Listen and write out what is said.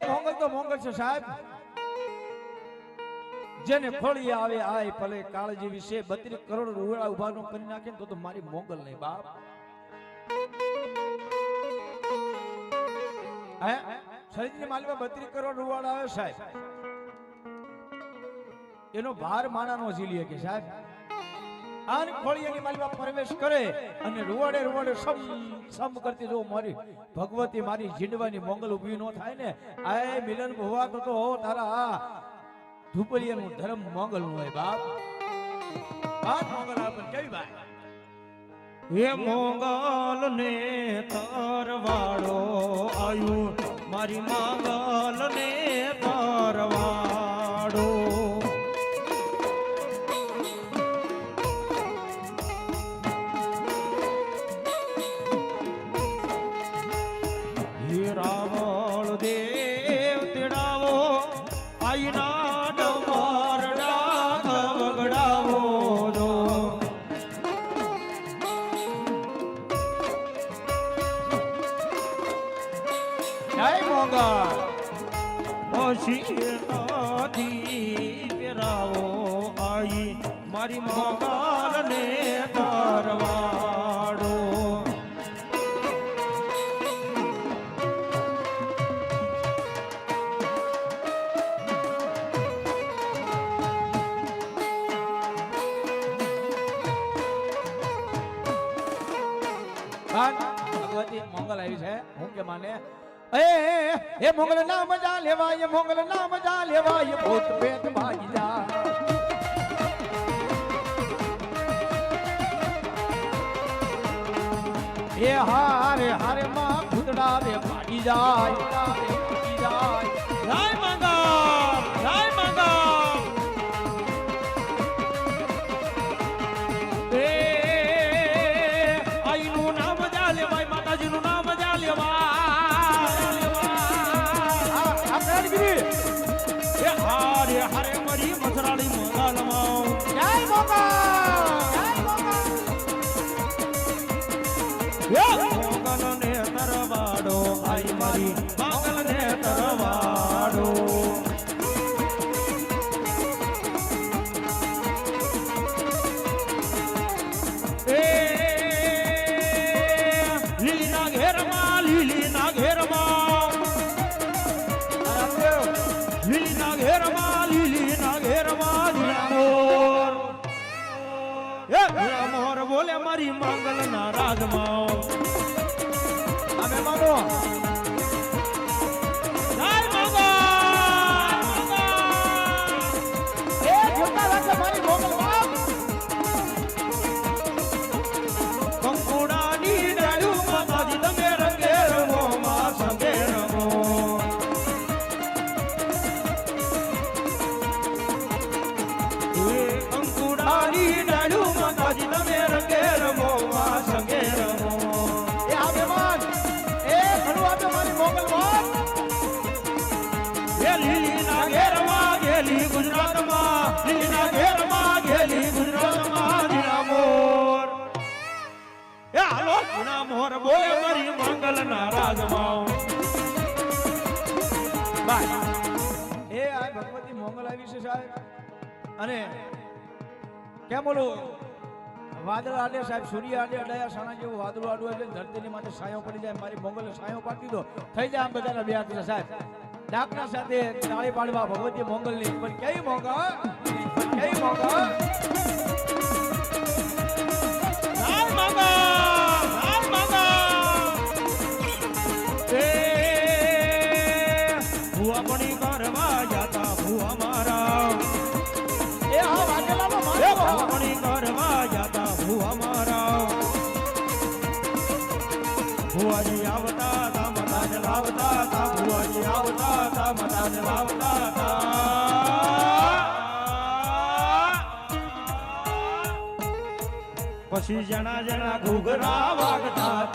મોંગલ તો મોંગલ છે સાહેબ. જેને ફળી આવે આય ભલે કાળજી વિશે બત્રીસ કરોડ રૂપિયા ઊભા નો કરી નાખે તો તો મારી મોંગલ નહીં, બાપ. હે? શરીરની માલમાં બત્રીસ કરોડ રૂપિયા આવે સાહેબ. એનો ભાર માણા નો ઝીલીએ કે સાહેબ. આન ખોળિયાની માલિકા પ્રવેશ કરે અને રૂવાડે રૂવાડે સમ સમ કરતી જો મારી ભગવતી મારી જીંડવાની મોંગલ ઊભી ન થાય ને, આય મિલન ભવા તો તો તારા ધુપલિયાનું ધર્મ મોંગલ હોય બાપ. બાપ મોંગલ આપણ કેવી ભાઈ હે મોગલ ને તરવાળો આયુ, મારી મંગલ ને તરવાડો મારી મોગલ. ને તરવાડો બાપ, ભગવતી મંગલ આવી છે. હું કે માને? એ એ મોંગલ ના મજા લેવાય મોંગલ ના મજા એ ભૂત પેટ ભાગી જા. એ હારે હારે માં ભૂતડા રે ભાગી જાય ભાગી જાય. જય મંગલ મંગલમાં જય મોંગલ મોંગલ ને તરવાડો આઈ મારી મંગલ ને તરવાડો લીલી ના ઘેરમાં લીલી ના ઘેરમાં લીલી ના ઘેરમાં બોલે મારી માંગલ ના રાજમાં એ લીલી ના ઘેરમાં ગેલી ગુજરાતમાં ગેલી ગુજરાતમાં જીણા મોર. એ હાલો જીણા મોર એ આ ભગવતી મોંગલ આવી અને કેમ બોલું? વાદળ આડે સાહેબ, સૂર્ય આડે, અડાયા સાણા જેવું વાદળું આડું એટલે ધરતીની માથે સાયો પડી જાય, મારી મોંગલે સાયો પાડી દો થઈ જાય આમ બધાના બે હાથ સાહેબ. ડાકના સાથે તાળી પાડવા ભગવતી મોંગલની. પણ કઈ મોંગલ? કઈ મોંગલ? આપણી કરવા ભુવાજી આવતા તા મતાને લાવતા તા, ભુવાજી આવતા તા મતાને લાવતા તા. પછી જણા જણા ઘૂઘરા વાગતા